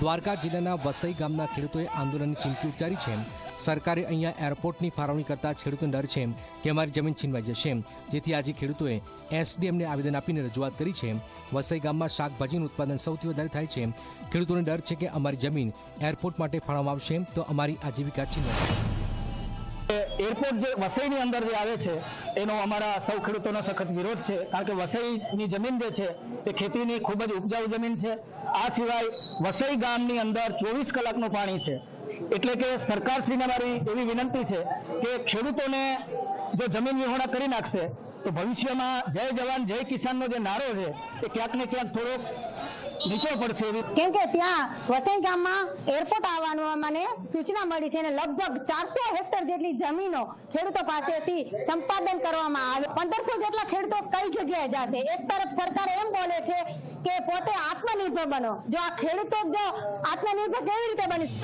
દ્વારકા જિલ્લાના વસઈ ગામના ખેડૂતોએ આંદોલનની ચીમકી ઉચ્ચારી છે. સરકારે અહીંયા એરપોર્ટની ફાળવણી કરતા ખેડૂતોને ડર છે કે અમારી જમીન છીનવાઈ જશે. જેથી આજે ખેડૂતોએ એસડીએમને આવેદન આપીને રજૂઆત કરી છે. વસઈ ગામમાં શાકભાજીનું ઉત્પાદન સૌથી વધારે થાય છે. ખેડૂતોને ડર છે કે અમારી જમીન એરપોર્ટ માટે ફાળવવામાં આવશે તો અમારી આજીવિકા છીનવાશે. એરપોર્ટ જે વસઈની અંદર જે આવે છે, એનો અમારા સૌ ખેડૂતોનો સખત વિરોધ છે. કારણ કે વસઈની જમીન જે છે, એ ખેતીની ખૂબ જ ઉપજાઉ જમીન છે. આ સિવાય વસઈ ગામની અંદર ચોવીસ કલાકનું પાણી છે. એટલે કે સરકારશ્રીને મારી એવી વિનંતી છે કે ખેડૂતોને જો જમીન વિહોણા કરી નાખશે, તો ભવિષ્યમાં જય જવાન, જય કિસાનનો જે નારો છે, એ ક્યાંક ને ક્યાંક થોડોક નીચો પડશે કેમ કે ત્યાં વસઈ ગામમાં એરપોર્ટ આવવાનું મને સૂચના મળી છે અને લગભગ ચારસો હેક્ટર જેટલી જમીનો ખેડૂતો પાસેથી સંપાદન કરવામાં આવે. પંદરસો જેટલા ખેડૂતો કઈ જગ્યાએ જાશે? એક તરફ સરકાર એમ બોલે છે કે પોતે આત્મનિર્ભર બનો. જો આ ખેડૂતો જો આત્મનિર્ભર કેવી રીતે બની?